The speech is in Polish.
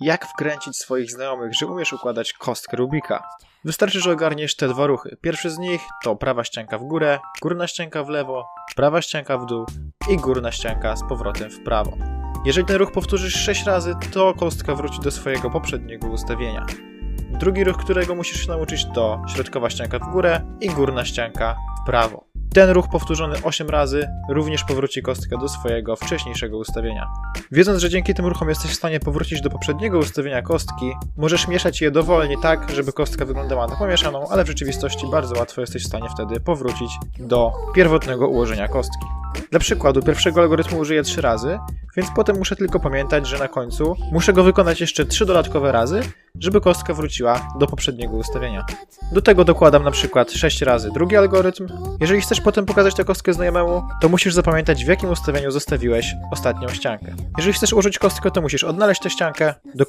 jak wkręcić swoich znajomych, że umiesz układać kostkę Rubika. Wystarczy, że ogarniesz te dwa ruchy. Pierwszy z nich to prawa ścianka w górę, górna ścianka w lewo, prawa ścianka w dół i górna ścianka z powrotem w prawo. Jeżeli ten ruch powtórzysz 6 razy, to kostka wróci do swojego poprzedniego ustawienia. Drugi ruch, którego musisz się nauczyć, to środkowa ścianka w górę i górna ścianka w prawo. Ten ruch powtórzony 8 razy również powróci kostkę do swojego wcześniejszego ustawienia. Wiedząc, że dzięki tym ruchom jesteś w stanie powrócić do poprzedniego ustawienia kostki, możesz mieszać je dowolnie tak, żeby kostka wyglądała na pomieszaną, ale w rzeczywistości bardzo łatwo jesteś w stanie wtedy powrócić do pierwotnego ułożenia kostki. Dla przykładu, pierwszego algorytmu użyję 3 razy, więc potem muszę tylko pamiętać, że na końcu muszę go wykonać jeszcze 3 dodatkowe razy, żeby kostka wróciła do poprzedniego ustawienia. Do tego dokładam na przykład 6 razy drugi algorytm. Jeżeli chcesz potem pokazać tę kostkę znajomemu, to musisz zapamiętać w jakim ustawieniu zostawiłeś ostatnią ściankę. Jeżeli chcesz użyć kostkę, to musisz odnaleźć tę ściankę,